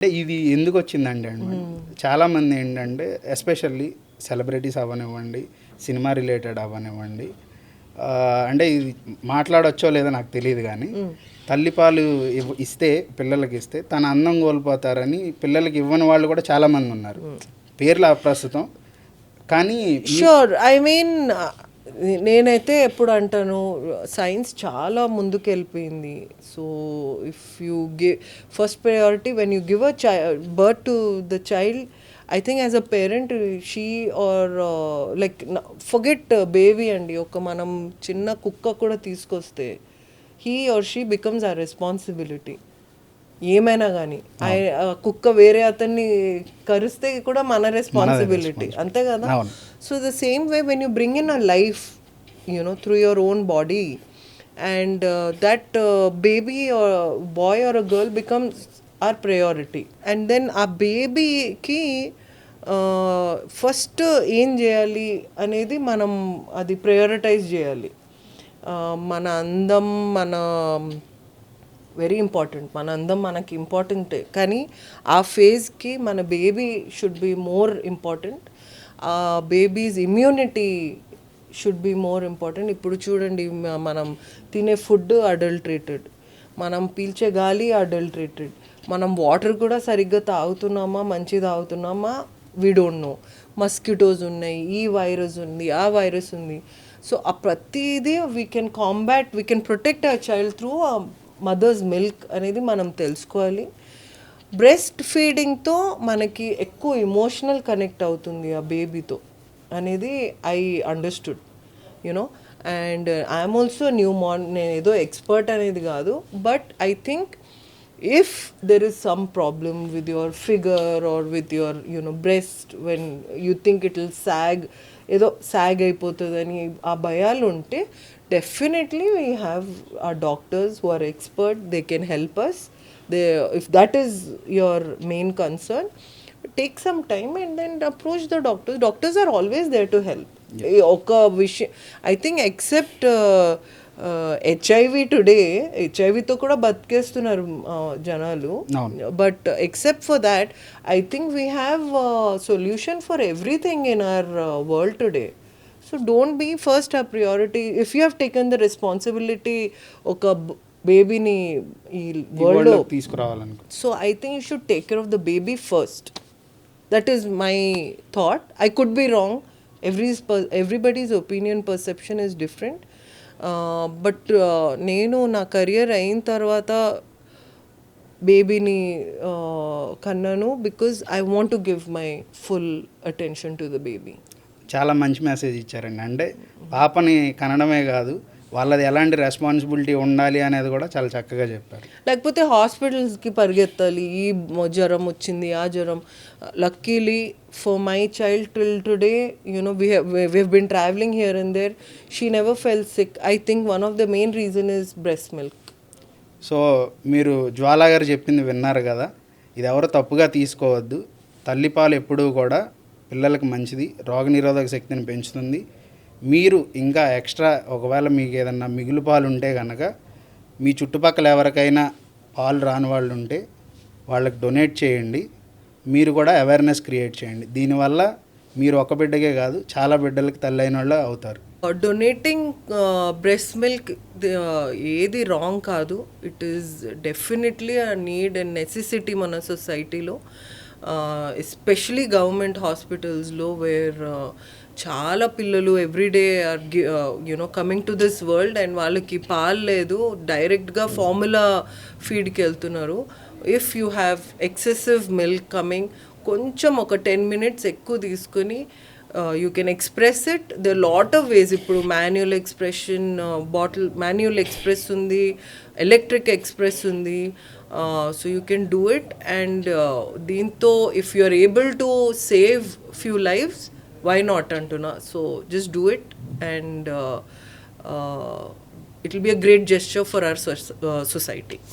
అంటే ఇది ఎందుకు వచ్చిందండి అండి చాలామంది ఏంటంటే ఎస్పెషల్లీ సెలబ్రిటీస్ అవ్వనివ్వండి సినిమా రిలేటెడ్ అవ్వనివ్వండి అంటే ఇది మాట్లాడొచ్చో లేదో నాకు తెలియదు కానీ తల్లిపాలు ఇవ్- ఇస్తే పిల్లలకి ఇస్తే తన అందం కోల్పోతారని పిల్లలకి ఇవ్వని వాళ్ళు కూడా చాలామంది ఉన్నారు. పేర్లు అప్రస్తుతం కానీ షూర్ ఐ మీన్ నేనైతే ఎప్పుడు అంటాను సైన్స్ చాలా ముందుకు వెళ్ళిపోయింది so if you give first priority when you give a చై birth to the child I think as a parent she or like forget baby అండి. ఒక మనం చిన్న కుక్క కూడా తీసుకొస్తే he or she becomes a responsibility ఏమైనా కానీ కుక్క వేరే అతన్ని కరిస్తే కూడా మన రెస్పాన్సిబిలిటీ అంతే కదా. So the same way when you bring in a life you know through your own body and that baby boy or a girl becomes our priority and then ఆ బేబీకి ఫస్ట్ ఏం చేయాలి అనేది మనం అది ప్రయారిటైజ్ చేయాలి. Uh, మన అందం మన వెరీ ఇంపార్టెంట్. మన అందం మనకి ఇంపార్టెంటే. కానీ ఆ ఫేజ్కి మన baby should be more important. ఆ baby's immunity should be more important. ఇప్పుడు చూడండి మనం తినే ఫుడ్ అడల్ట్రేటెడ్. మనం పీల్చే గాలి అడల్ట్రేటెడ్. మనం వాటర్ కూడా సరిగ్గా తాగుతున్నామా మంచి తాగుతున్నామా వీ డోంట్ నో మస్కిటోస్ ఉన్నాయి ఈ వైరస్ ఉంది ఆ వైరస్ ఉంది. సో ఆ ప్రతిదీ we can combat we can protect our child through mother's milk అనేది మనం తెలుసుకోవాలి. బ్రెస్ట్ ఫీడింగ్తో మనకి ఎక్కువ ఇమోషనల్ కనెక్ట్ అవుతుంది ఆ బేబీతో అనేది I understood you know and I'm also new morn నేను ఏదో ఎక్స్పర్ట్ అనేది కాదు. But I think if there is some problem with your figure or with your you know breast when you think it will sag ఏదో సాగ్ అయిపోతుందని ఆ భయాలు ఉంటే definitely we have uh doctors who are expert they can help us they if that is your main concern take some time and then approach the doctors doctors are always there to help ఒక విషయం I think except HIV today హెచ్ఐవితో కూడా బతికేస్తున్నారు uh, జనాలు. But except for that I think we have solution for everything in our world today so don't be first uh priority if you have taken the responsibility ఒక బేబీని ఈ వరల్డ్లో వరల్డ్లోకి తీసుకురావాలనుకో so I think you should take care of the baby first. That is my thought. I could be wrong. Every everybody's opinion perception is but నేను నా career అయిన తర్వాత బేబీని కన్నాను because I want to give my full attention to the baby. చాలా మంచి message ఇచ్చారండి. అంటే పాపని కనడమే కాదు వాళ్ళది ఎలాంటి రెస్పాన్సిబిలిటీ ఉండాలి అనేది కూడా చాలా చక్కగా చెప్పారు. లేకపోతే హాస్పిటల్స్కి పరిగెత్తాలి. ఈ జ్వరం వచ్చింది ఆ జ్వరం. Luckily for my child till today you know we we been travelling here and there she never fell sick I think one of the main reason is breast milk so మీరు జ్వాలా గారు చెప్పింది విన్నారు కదా ఇది ఎవరు తప్పుగా తీసుకోవద్దు. తల్లిపాలు ఎప్పుడూ కూడా పిల్లలకు మంచిది రోగనిరోధక శక్తిని పెంచుతుంది. మీరు ఇంకా ఎక్స్ట్రా ఒకవేళ మీకు ఏదన్నా మిగులు పాలు ఉంటే కనుక మీ చుట్టుపక్కల ఎవరికైనా పాలు రాని వాళ్ళు ఉంటే వాళ్ళకి డొనేట్ చేయండి. మీరు కూడా అవేర్నెస్ క్రియేట్ చేయండి. దీనివల్ల మీరు ఒక బిడ్డకే కాదు చాలా బిడ్డలకి తల్లి అయిన వాళ్ళు అవుతారు డొనేటింగ్ బ్రెస్ట్ మిల్క్ ఏది రాంగ్ కాదు. It is definitely a need and necessity మన సొసైటీలో ఎస్పెషలీ గవర్నమెంట్ హాస్పిటల్స్లో వేర్ చాలా పిల్లలు everyday are you know coming to this world and వాళ్ళకి పాలు లేదు డైరెక్ట్గా ఫార్ములా ఫీడ్కి వెళ్తున్నారు. If you have excessive milk coming కొంచెం ఒక టెన్ మినిట్స్ ఎక్కువ తీసుకుని you can express it the lot of ways ఇప్పుడు manual expression bottle manual express ఉంది ఎలక్ట్రిక్ ఎక్స్ప్రెస్ ఉంది so you can do it and దీంతో if you are able to save few lives why not Antuna? So just do it and uh, uh, it will be a great gesture for our so- uh, society.